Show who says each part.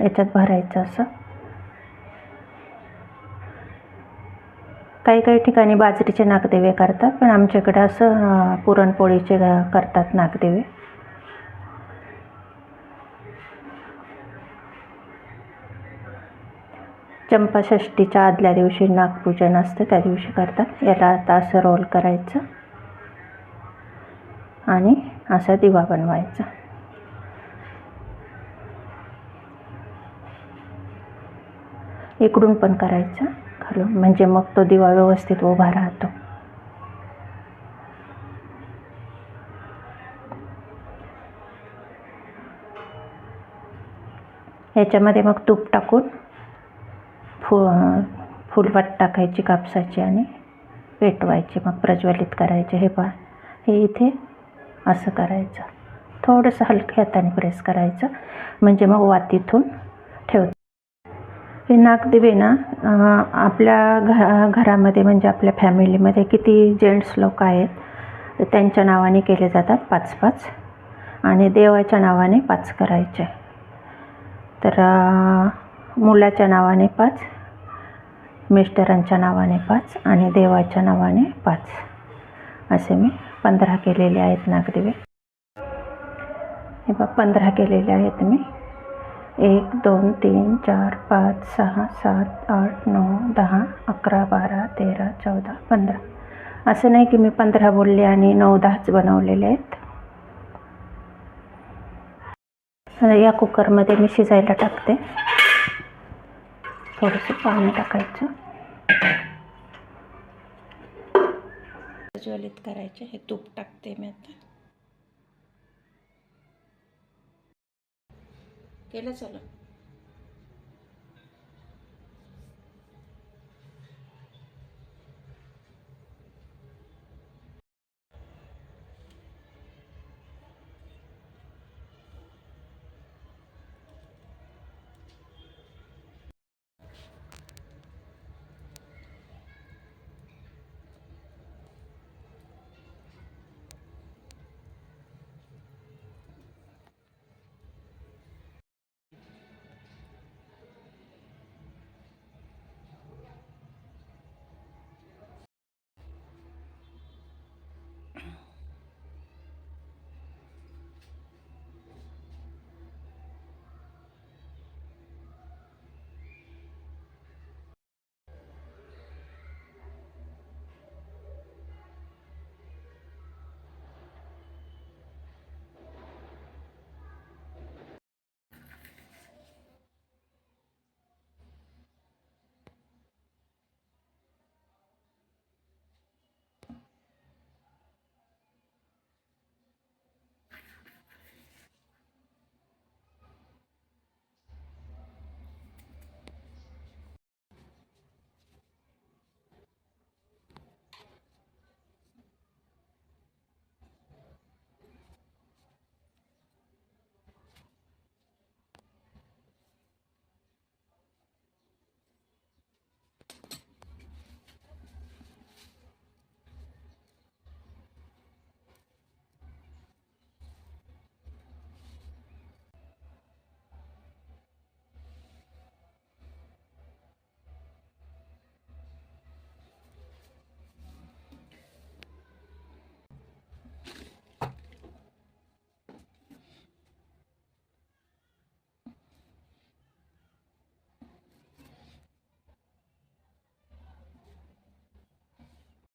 Speaker 1: याच्यात भरायचं असं. काही काही ठिकाणी बाजरीचे नागदेवे करतात पण आमच्याकडे असं पुरणपोळीचे करतात नागदेवे. चंपाषष्टीच्या आदल्या दिवशी नागपूजन असतं त्या दिवशी करतात. याला आता असं रोल करायचं आणि असा दिवा बनवायचा. इकडून पण करायचं. खालून म्हणजे मग तो दिवा व्यवस्थित उभा राहतो. याच्यामध्ये मग तूप टाकून फु फुलवाट टाकायची कापसाची आणि पेटवायची मग प्रज्वलित करायचे. हे पा हे इथे असं करायचं. थोडंसं हलक्या हाताने प्रेस करायचं. म्हणजे मग वातीतून ठेवतो हे नागदिवे ना आपल्या घ घरामध्ये म्हणजे आपल्या फॅमिलीमध्ये किती जेंट्स लोक आहेत तर त्यांच्या नावाने केले जातात पाच पाच आणि देवाच्या नावाने पाच करायचे. तर मुलाच्या नावाने पाच मिस्टरांच्या नावाने पाच आणि देवाच्या नावाने पाच. असे मी पंधरा केलेले आहेत नागदिवे हे बघ पंधरा केलेले आहेत मी. एक दोन तीन चार पाच सहा सात आठ नऊ दहा अकरा बारा तेरा चौदा पंधरा. असं नाही की मी पंधरा बोलले आणि नऊ दहाच बनवलेले आहेत. या कुकरमध्ये मी शिजायला टाकते. थोडंसं पाणी टाकायचं. प्रज्वलित करायचे हे तूप टाकते मी आता. केलं चला